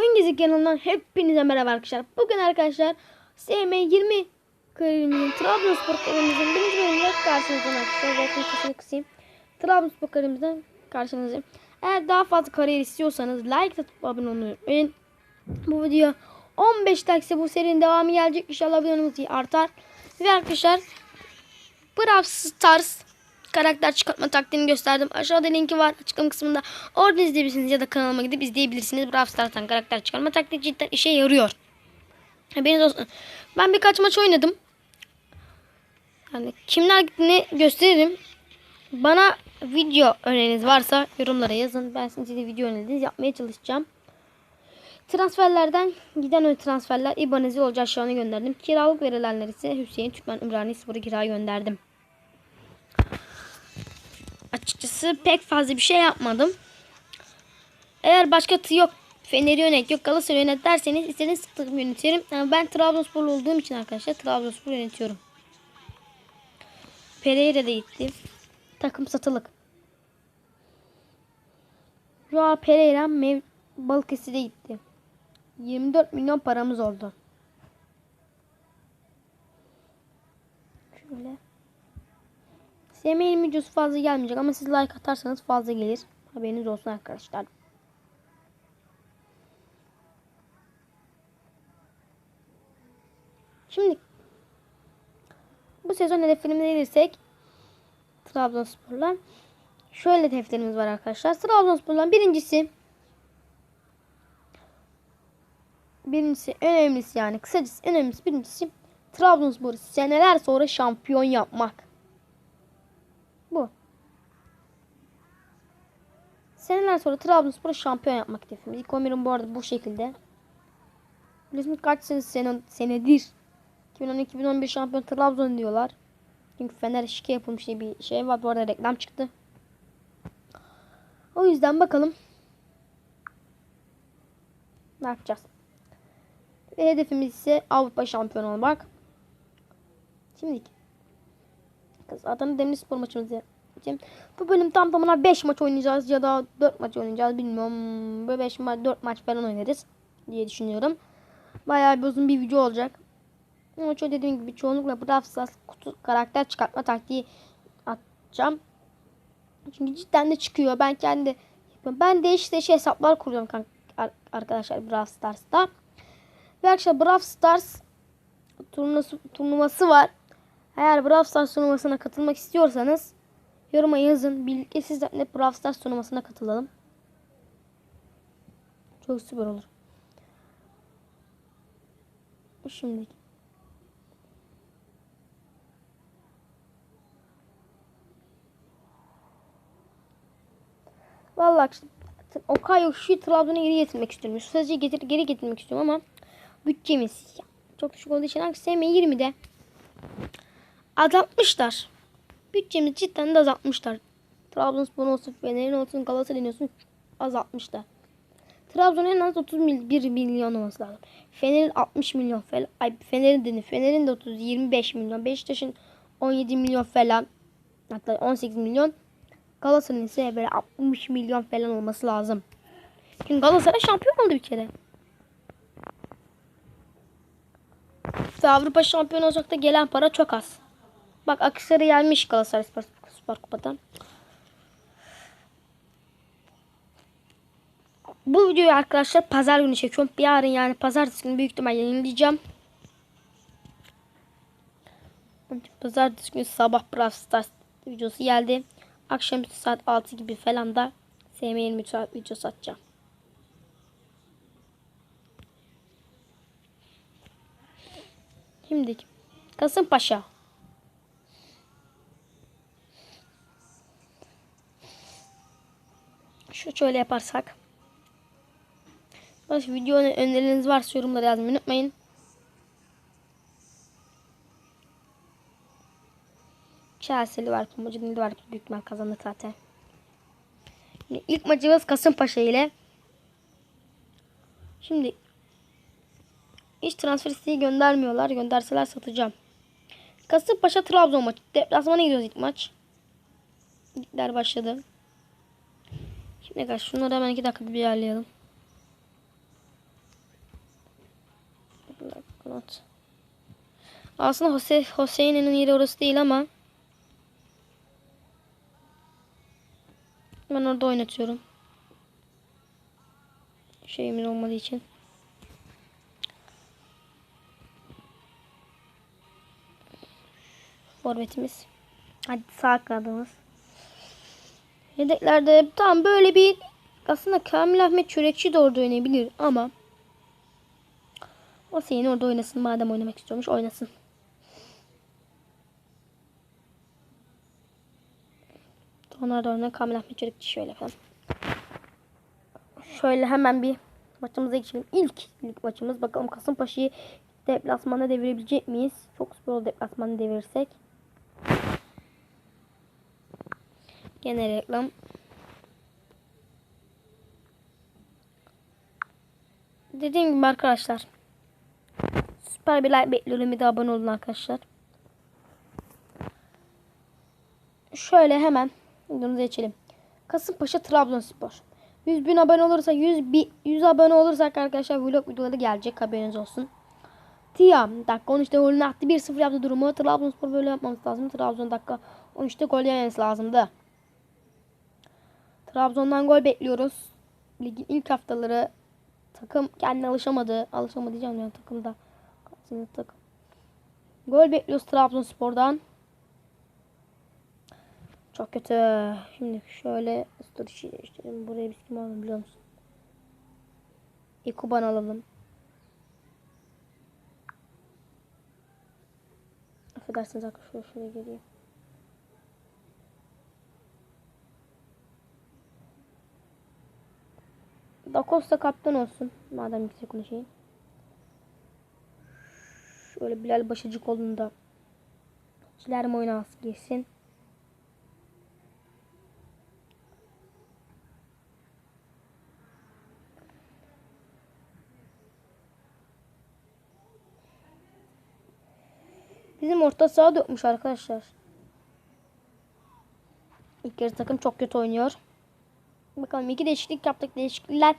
Oyun Gezi kanalından hepinize merhaba arkadaşlar. Bugün arkadaşlar SM20 kariyerinin Trabzonspor kariyemizin birinci bölümüyle karşınızdayım arkadaşlar. Trabzonspor kariyemizden karşınızdayım. Eğer daha fazla kariyer istiyorsanız like atıp abone olmayı unutmayın. Bu video 15 like bu serinin devamı gelecek. İnşallah videomuz artar. Ve arkadaşlar Brawl Stars karakter çıkartma taktiğini gösterdim. Aşağıda linki var açıklama kısmında. Orada izleyebilirsiniz ya da kanalıma gidip izleyebilirsiniz. Brawl Stars'tan karakter çıkarma taktiği cidden işe yarıyor. Haberiniz olsun. Ben birkaç maç oynadım. Yani kimler gittiğini gösteririm. Bana video öneriniz varsa yorumlara yazın. Ben size de video öneriniz yapmaya çalışacağım. Transferlerden giden ön transferler İbanez'i olacağı aşağıya gönderdim. Kiralık verilenler ise Hüseyin Türkmen Ümrani Spor'u kiraya gönderdim. Açıkçası pek fazla bir şey yapmadım. Eğer başka tı yok Fener'i yönet yok Galatasaray yönet derseniz istediğiniz takım yönetirim. Yani ben Trabzonsporlu olduğum için arkadaşlar Trabzonspor yönetiyorum. Pereira da gitti. Takım satılık. Joao Pereira Mev Balıkesir'e gitti. 24 milyon paramız oldu. Şöyle. Semih'in videosu fazla gelmeyecek ama siz like atarsanız fazla gelir. Haberiniz olsun arkadaşlar. Şimdi bu sezon hedeflerimize gelirsek Trabzonspor'la şöyle hedeflerimiz var arkadaşlar. Trabzonspor'la birincisi birincisi önemlisi yani kısacası önemlisi birincisi Trabzonspor'u seneler sonra şampiyon yapmak. Bu. Seneler sonra Trabzonspor'u şampiyon yapmak hedefimiz. İlk 11'in bu arada bu şekilde. Biliyorsunuz kaç sene, sene senedir 2010-2011 şampiyon Trabzon diyorlar. Çünkü Fener şike yapılmış diye bir şey var. Bu arada reklam çıktı. O yüzden bakalım. Ne yapacağız? Ve hedefimiz ise Avrupa şampiyonu olmak. Şimdi Adana Demirspor maçımızı yapacağım. Bu bölüm tam tamına 5 maç oynayacağız ya da 4 maç oynayacağız bilmiyorum. Böyle 5 maç 4 maç falan oynarız diye düşünüyorum. Bayağı bir uzun bir video olacak. Ama çok dediğim gibi çoğunlukla Brawl Stars kutu karakter çıkartma taktiği atacağım. Çünkü cidden de çıkıyor. Ben kendi yapıyorum. Ben değişik değişik hesaplar kuruyorum arkadaşlar Brawl Stars'ta. Ve arkadaşlar Brawl Stars turnuvası, turnuvası var. Eğer Brawl Stars turnuvasına katılmak istiyorsanız yoruma yazın. Birlikte sizlerle Brawl Stars turnuvasına katılalım. Çok süper olur. Şimdi Vallahi Okay şu Trabzon'a geri getirmek istiyorum. Sadece getir, geri getirmek istiyorum ama bütçemiz çok düşük olduğu için SM 20'de azaltmışlar. Bütçemizi cidden de azaltmışlar. Trabzonspor olsun, Fener'in olsun, Galatasaray'ın olsun azaltmışlar. Trabzon'un en az 31 milyon olması lazım. Fener'in 60 milyon falan. Ay Fener'in dedi. Fener'in de 30 25 milyon. Beşiktaş'ın 17 milyon falan. Hatta 18 milyon. Galatasaray'ın ise böyle 60 milyon falan olması lazım. Çünkü Galatasaray şampiyon oldu bir kere. Ve Avrupa şampiyonu olacak da gelen para çok az. Bak Akhisar'a gelmiş Galatasaray Spor, Spor Kupa'dan. Bu videoyu arkadaşlar pazar günü çekiyorum. Yarın yani pazartesi günü büyük ihtimalle yayınlayacağım. Pazartesi günü sabah Brawl Stars videosu geldi. Akşam saat 6 gibi falan da SM23 videosu atacağım. Şimdi Kasımpaşa. Şöyle yaparsak. Başka video önerileriniz varsa yorumlara yazmayı unutmayın. Chelsea'li var, Pumacı'lı var. Büyük ihtimal kazandı zaten. Şimdi ilk maçımız Kasımpaşa ile. Şimdi hiç transfer isteği göndermiyorlar. Gönderseler satacağım. Kasımpaşa Trabzon maçı. Deplasmana gidiyoruz ilk maç. Ligler başladı. Ne kadar şunları hemen iki dakika bir ayarlayalım. Aslında Hose, Hoseyin'in yeri orası değil ama ben orada oynatıyorum. Şeyimiz olmadığı için. Forvetimiz. Hadi sağ kanadımız. Yedeklerde tam böyle bir aslında Kamil Ahmet Çörekçi de orada oynayabilir ama o senin orada oynasın madem oynamak istiyormuş oynasın. Onlar da oynar Kamil Ahmet Çörekçi şöyle falan. Şöyle hemen bir maçımıza geçelim. İlk ilk maçımız bakalım Kasımpaşa'yı deplasmana devirebilecek miyiz? Çok süper olur deplasmana devirirsek. Gene reklam. Dediğim gibi arkadaşlar. Süper bir like bekliyorum. Bir de abone olun arkadaşlar. Şöyle hemen videomuza geçelim. Kasımpaşa Trabzonspor. 100 bin abone olursa 100, bi, 100 abone olursak arkadaşlar vlog videoları gelecek haberiniz olsun. Tiam dakika 13'te golünü attı 1-0 yaptı durumu. Trabzonspor böyle yapmamız lazım. Trabzon dakika 13'te gol yememesi lazımdı. Trabzon'dan gol bekliyoruz. Ligin ilk haftaları takım kendine alışamadı. Alışamadı diyeceğim ya takımda. Kaçıncı takım. Gol bekliyoruz Trabzonspor'dan. Çok kötü. Şimdi şöyle strateji değiştirelim. Buraya biz kim alalım biliyor musun? Ekuban alalım. Affedersiniz arkadaşlar şuraya geleyim. Da Costa kaptan olsun. Madem bize konuşayım. Şöyle Bilal Başıcık da Cilerim oynası girsin. Bizim orta saha dökmüş arkadaşlar. İlk yarı takım çok kötü oynuyor. Bakalım iki değişiklik yaptık. Değişiklikler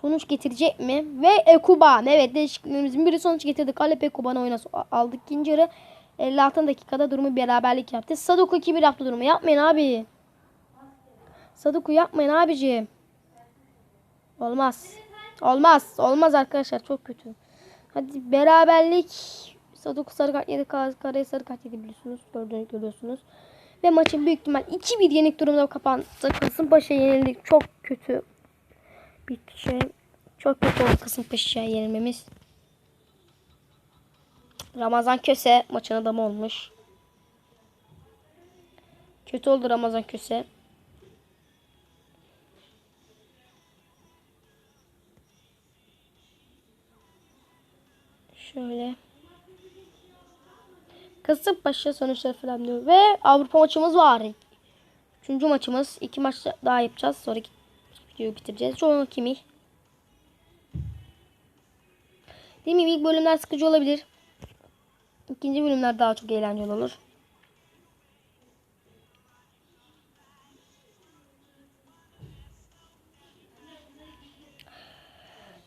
sonuç getirecek mi? Ve Ekuban. Evet değişikliklerimizin biri sonuç getirdi. Alep Ekuban oyuna aldık. İkinci yarı 56 dakikada durumu beraberlik yaptı. Saduku 2-1 yaptı durumu. Yapmayın abi. Saduku yapmayın abiciğim. Olmaz. Olmaz. Olmaz arkadaşlar. Çok kötü. Hadi beraberlik. Saduku sarı kart yedi. Karaya sarı kart yedi biliyorsunuz. Gördüğünüz görüyorsunuz. Ve maçın büyük ihtimal 2-1 yenik durumda kapandı. Kasımpaşa yenildik. Çok kötü bir şey. Çok kötü oldu Kasımpaşa'ya yenilmemiz. Ramazan Köse maçın adamı olmuş. Kötü oldu Ramazan Köse. Şöyle. Kasımpaşa sonuçları falan diyor. Ve Avrupa maçımız var. Üçüncü maçımız. iki maç daha yapacağız. Sonraki videoyu bitireceğiz. Çoğu kimi? Mi? İlk bölümler sıkıcı olabilir. İkinci bölümler daha çok eğlenceli olur.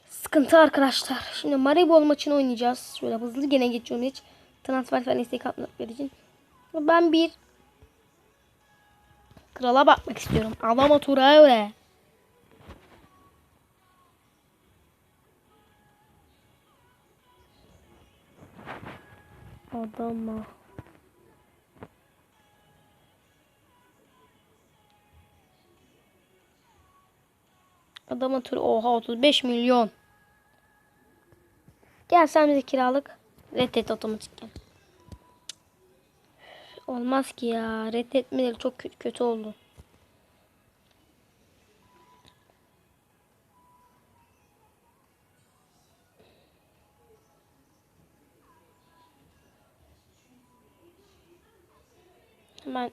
Sıkıntı arkadaşlar. Şimdi Maribor maçını oynayacağız. Şöyle hızlı gene geçiyorum hiç. Transfer falan istek atmak için. Ben bir krala bakmak istiyorum. Adama Traore. Adama. Adama tur oha 35 milyon. Gel sen bize kiralık. Reddet otomatik. Olmaz ki ya. Reddetmeleri çok kötü, oldu. Hemen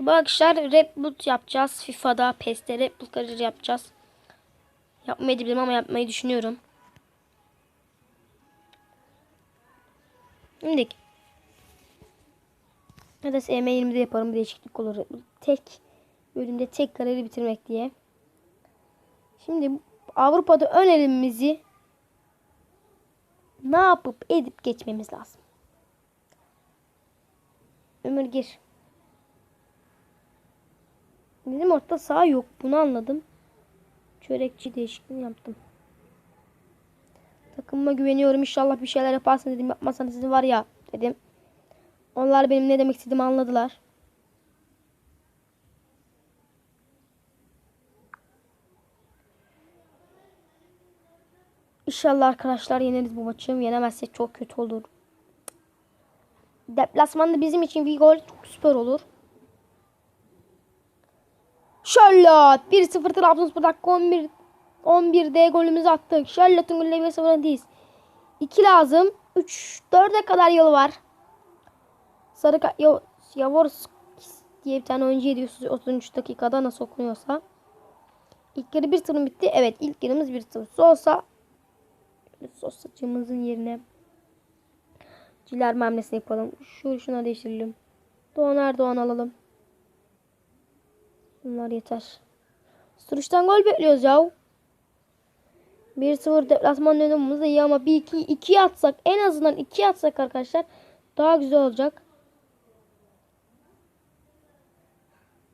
Bu arkadaşlar Red Boot yapacağız. FIFA'da, PES'te Red Boot kariyer yapacağız. Yapmayı bilmem ama yapmayı düşünüyorum. Şimdi da SM20'de yaparım bir değişiklik olur. Tek bölümde tek kareli bitirmek diye. Şimdi Avrupa'da ön elimizi ne yapıp edip geçmemiz lazım. Ömür gir. Bizim orta saha yok. Bunu anladım. Çörekçi değişikliğini yaptım. Takımıma güveniyorum. İnşallah bir şeyler yaparsın dedim. Yapmazsan sizi var ya dedim. Onlar benim ne demek istediğimi anladılar. İnşallah arkadaşlar yeneriz bu maçı. Yenemezsek çok kötü olur. Deplasmanda bizim için bir gol çok süper olur. Charlotte 1-0 Trabzonspor dakika 11 11'de golümüzü attık. Charlotte'un golüyle 1-0 öndeyiz. 2 lazım. 3 4'e kadar yolu var. Sarı Yav Yavorsk diye bir tane oyuncu ediyorsunuz 33 dakikada nasıl okunuyorsa. İlk yarı 1-0 bitti. Evet ilk yarımız 1-0. Sosa Sosacımızın yerine ciler memlesini yapalım. Şu şuna değiştirelim. Doğan Erdoğan alalım. Bunlar yeter. Sturuş'tan gol bekliyoruz ya. 1-0 deplasman dönemimiz de iyi ama 1-2 2 atsak en azından 2 atsak arkadaşlar daha güzel olacak.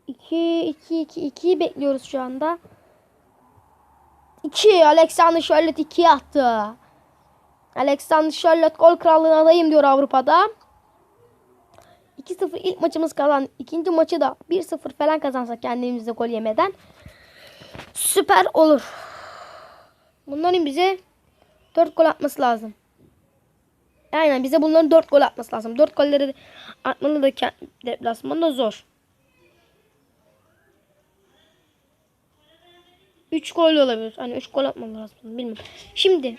2 2 2 2'yi bekliyoruz şu anda. 2 Alexander Charlotte 2 attı. Alexander Charlotte gol krallığına adayım diyor Avrupa'da. 2-0 ilk maçımız kalan. ikinci maçı da 1-0 falan kazansak kendimizde gol yemeden süper olur. Bunların bize 4 gol atması lazım. Aynen bize bunların 4 gol atması lazım. 4 golleri atmalı da deplasmanda zor. 3 gol olabilir. Hani 3 gol atmam lazım. Bilmiyorum. Şimdi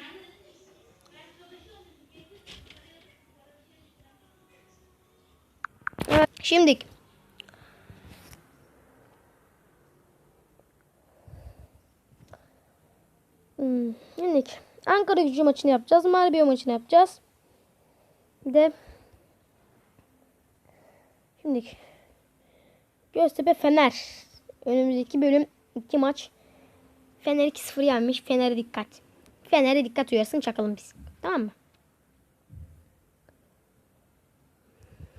Evet, şimdi hmm, Ankara gücü maçını yapacağız. Marbiyo maçını yapacağız. Bir de şimdi Göztepe Fener. Önümüzdeki bölüm iki maç. Fener 2-0 yenmiş. Fener'e dikkat. Fener'e dikkat uyarısını çakalım biz. Tamam mı?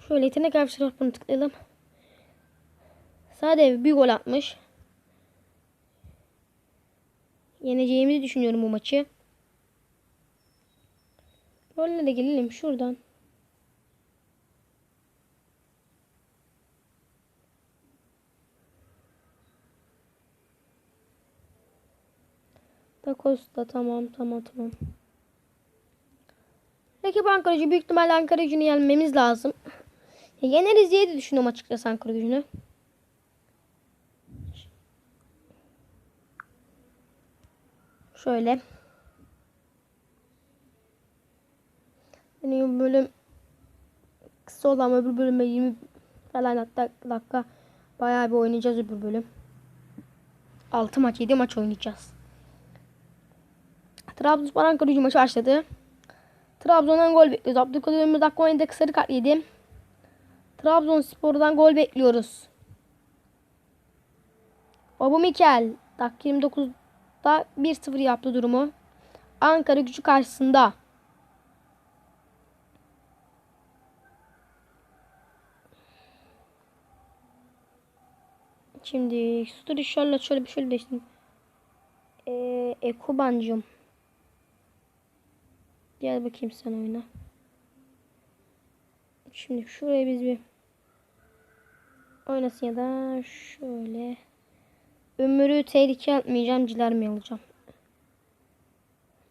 Şöyle yetenek arkadaşlar bunu tıklayalım. Sade bir gol atmış. Yeneceğimizi düşünüyorum bu maçı. Golle de gelelim şuradan. Takosta tamam tamam tamam. Rakip Ankara'cı büyük ihtimalle Ankara gücünü yenmemiz lazım. Ya yeneriz diye de düşünüyorum açıkçası Ankara gücünü. Şöyle. Benim bölüm kısa olan öbür bölüme 20 falan hatta dakika bayağı bir oynayacağız öbür bölüm. 6 maç 7 maç oynayacağız. Trabzonspor Ankara gücü maçı başladı. Trabzon'dan gol bekliyoruz. Abdülkadir Ömür dakika 17'de sarı kart yedi. Trabzonspor'dan gol bekliyoruz. Baba Mikel dakika 29'da 1-0 yaptı durumu. Ankara gücü karşısında. Şimdi Stur şöyle şöyle bir şöyle değiştim. Ee, Ekobancım. Gel bakayım sen oyna. Şimdi şuraya biz bir oynasın ya da şöyle. Ömür'ü tehlike atmayacağım. Cilermi alacağım.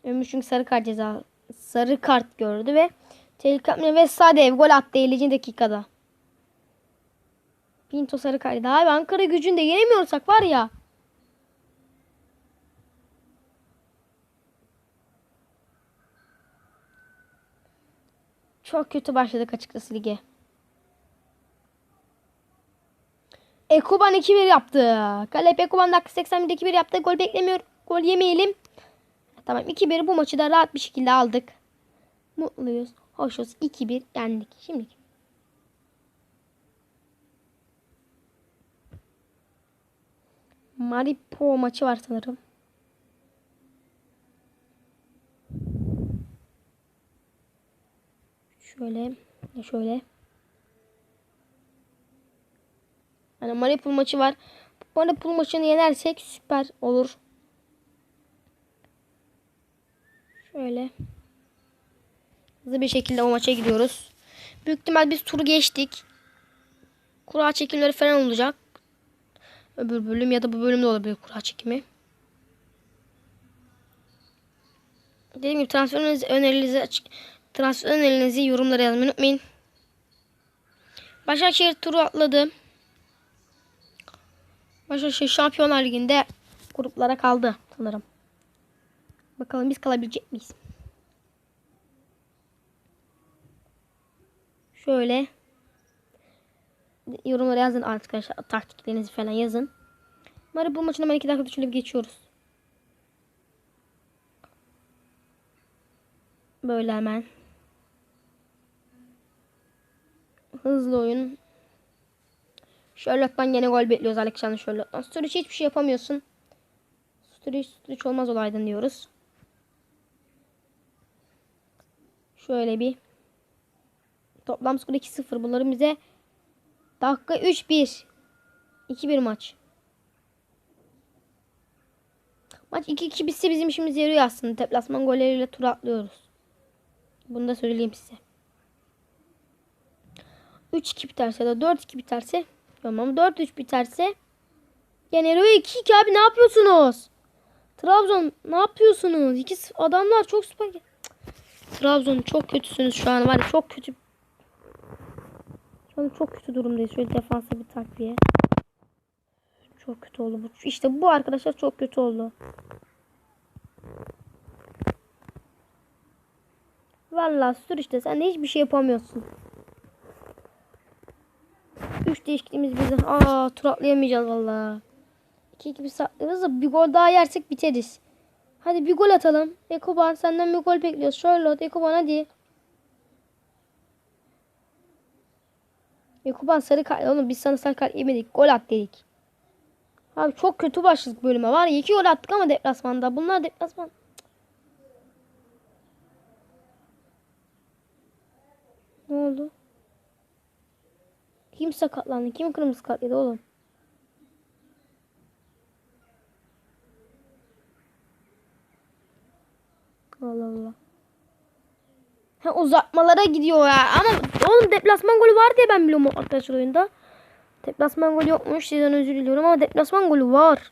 Ömür çünkü sarı kart ceza sarı kart gördü ve tehlike atmıyor ve Sadev gol attı 50. dakikada. Pinto sarı kart. Abi Ankara gücünde yenemiyorsak var ya. Çok kötü başladık açıkçası lige. Ekuban 2-1 yaptı. Galip Ekuban dakika 81'de 2-1 yaptı. Gol beklemiyor. Gol yemeyelim. Tamam 2-1 bu maçı da rahat bir şekilde aldık. Mutluyuz. Hoşuz. 2-1 yendik. Şimdi. Maripo maçı var sanırım. Şöyle. Şöyle. Hani Maripol maçı var. Maripol maçını yenersek süper olur. Şöyle. Hızlı bir şekilde o maça gidiyoruz. Büyük ihtimal biz turu geçtik. Kura çekimleri falan olacak. Öbür bölüm ya da bu bölümde olabilir kura çekimi. Dediğim gibi transfer önerinizi, transfer önerinizi yorumlara yazmayı unutmayın. Başakşehir turu atladı. Başakşehir Şampiyonlar Ligi'nde gruplara kaldı sanırım. Bakalım biz kalabilecek miyiz? Şöyle yorumlara yazın arkadaşlar taktiklerinizi falan yazın. Mari bu maçın hemen 2 dakikada şöyle bir geçiyoruz. Böyle hemen. Hızlı oyun. Sherlock'tan yine gol bekliyoruz Alexander Sherlock'tan. Sturridge hiçbir şey yapamıyorsun. Sturridge, Sturridge olmaz olaydın diyoruz. Şöyle bir. Toplam skor 2-0. Bunların bize dakika 3-1. 2-1 maç. Maç 2-2 bitse bizim işimiz yarıyor aslında. Deplasman golleriyle tur atlıyoruz. Bunu da söyleyeyim size. 3-2 biterse ya da 4-2 biterse tamam 4-3 biterse gene 2-2 abi ne yapıyorsunuz? Trabzon ne yapıyorsunuz? İki adamlar çok. Cık. Trabzon çok kötüsünüz şu an var çok kötü. Şu an çok kötü durumdayız. Şöyle defansa bir takviye. Çok kötü oldu bu. İşte bu arkadaşlar çok kötü oldu. Vallahi sür işte sen de hiçbir şey yapamıyorsun. Üç değişikliğimiz bizi. Aa tur atlayamayacağız vallahi. 2 2 bir saklıyoruz da bir gol daha yersek biteriz. Hadi bir gol atalım. Ekoban senden bir gol bekliyoruz. Charlotte Ekoban hadi. Ekoban sarı kart. Oğlum biz sana sarı kart yemedik. Gol at dedik. Abi çok kötü başladık bölüme. Var ya iki gol attık ama deplasmanda. Bunlar deplasman. Ne oldu? Kim sakatlandı? Kim kırmızı kart yedi oğlum? Allah Allah. Ha uzatmalara gidiyor ya. Ama oğlum deplasman golü var diye ben biliyorum arkadaşlar oyunda. Deplasman golü yokmuş. Sizden özür diliyorum ama deplasman golü var.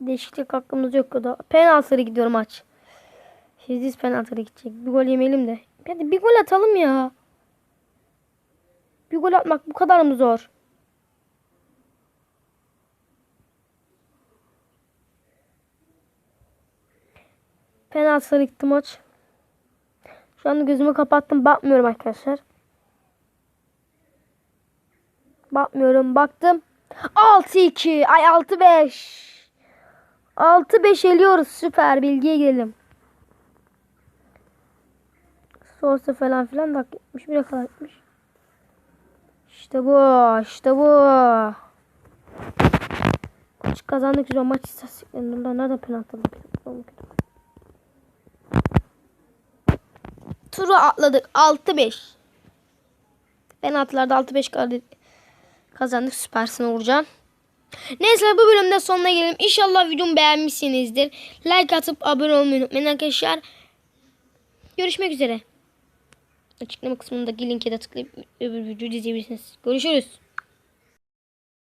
Değişiklik hakkımız yok da. Penaltıları gidiyor maç. Siz penaltıları gidecek. Bir gol yemeyelim de. Hadi bir gol atalım ya. Bir gol atmak bu kadar mı zor? Penaltıları gitti maç. Şu anda gözümü kapattım. Bakmıyorum arkadaşlar. Bakmıyorum. Baktım. 6-2. Ay 6-5. 6-5 eliyoruz. Süper. Bilgiye gelelim. Sosa falan filan da 71'e kadar gitmiş. İşte bu. işte bu. Maç kazandık. Güzel maç istatistiklerinde. Nerede penaltı? Turu atladık. 6-5. Penaltılarda 6-5 kazandık. Süpersin Uğurcan. Neyse bu bölümde sonuna gelelim. İnşallah videomu beğenmişsinizdir. Like atıp abone olmayı unutmayın arkadaşlar. Görüşmek üzere. Açıklama kısmındaki linke de tıklayıp öbür videoyu izleyebilirsiniz. Görüşürüz.